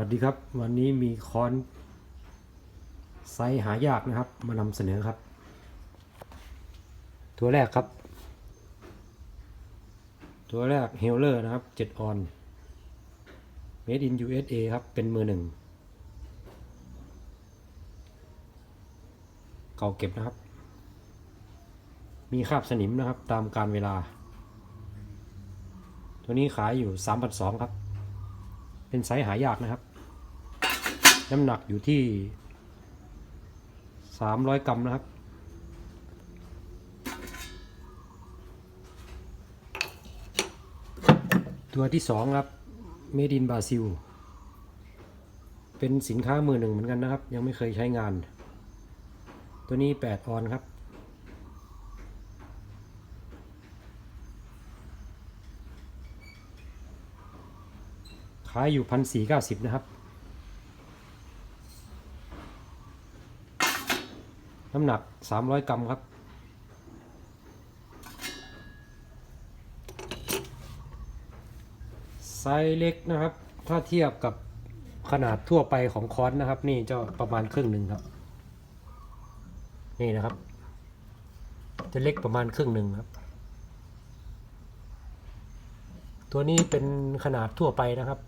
วัสดีครับ วันนี้มีค้อนไซส์หายากนะครับ มานำเสนอครับ ตัวแรกครับ ตัวแรกเฮลเลอร์นะครับ7ออน made in USA ครับ เป็นมือหนึ่ง เก่าเก็บนะครับ มีคราบสนิมนะครับ ตามการเวลา ตัวนี้ขายอยู่ 3,200 ครับเป็นไซส์หายากนะครับ น้ำหนักอยู่ที่ 300 กรัมนะครับ ตัวที่สองครับเมดินบราซิล เป็นสินค้ามือหนึ่งเหมือนกันนะครับ ยังไม่เคยใช้งาน ตัวนี้ 8 ออนครับขายอยู่พันสี่เก้าสิบนะครับ น้ำหนักสามร้อยกรัมครับ ไซส์เล็กนะครับ ถ้าเทียบกับขนาดทั่วไปของค้อนนะครับ นี่จะประมาณครึ่งหนึ่งครับ นี่นะครับ จะเล็กประมาณครึ่งหนึ่งครับ ตัวนี้เป็นขนาดทั่วไปนะครับ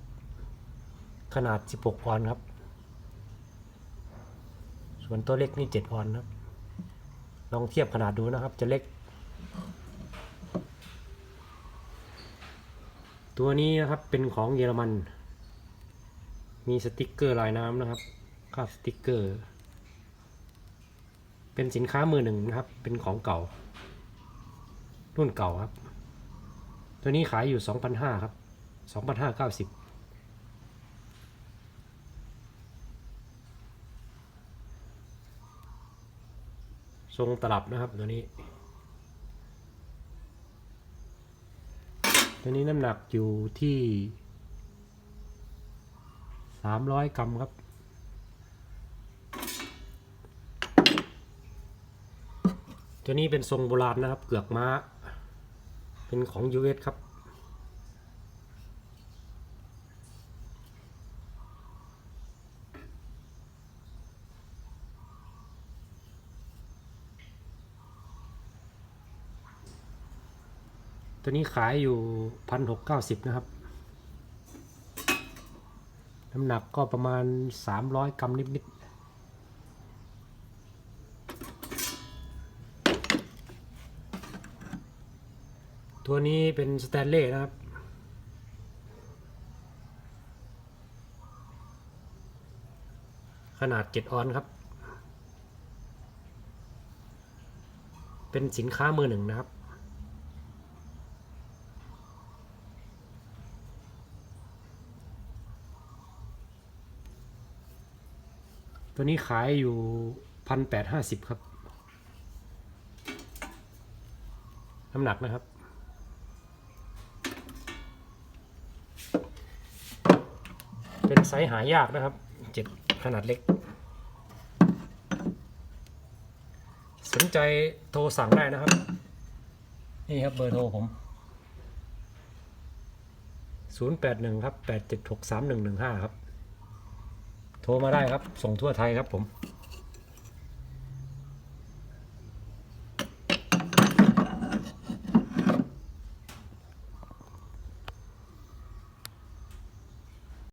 ขนาด 16 ออนครับ ส่วนตัวเล็กนี่ 7 ออนครับ ลองเทียบขนาดดูนะครับ จะเล็ก ตัวนี้นะครับเป็นของเยอรมัน มีสติกเกอร์ลายน้ำนะครับคาบสติกเกอร์ เป็นสินค้ามือหนึ่งนะครับ เป็นของเก่า รุ่นเก่าครับ ตัวนี้ขายอยู่ 2,500 ครับ 2,590 ทรงตลับนะครับตัวนี้ ตัวนี้น้ำหนักอยู่ที่300กรัมครับ ตัวนี้เป็นทรงโบราณนะครับ เกือกม้า เป็นของ US ครับ ตัวนี้ขายอยู่พันหกเก้าสิบนะครับ น้ำหนักก็ประมาณสามร้อยกรัมนิดๆตัวนี้เป็นสแตนเลสนะครับ ขนาด 7 ออนครับ เป็นสินค้ามือหนึ่งนะครับ ตัวนี้ขายอยู่พันแปดห้าสิบครับ น้ำหนักนะครับ เป็นไซส์หายากนะครับเจ็ดขนาดเล็ก สนใจโทรสั่งได้นะครับ นี่ครับเบอร์โทรผม 081 ครับ 876 3115 ครับ โทรมาได้ครับ ส่งทั่วไทยครับผม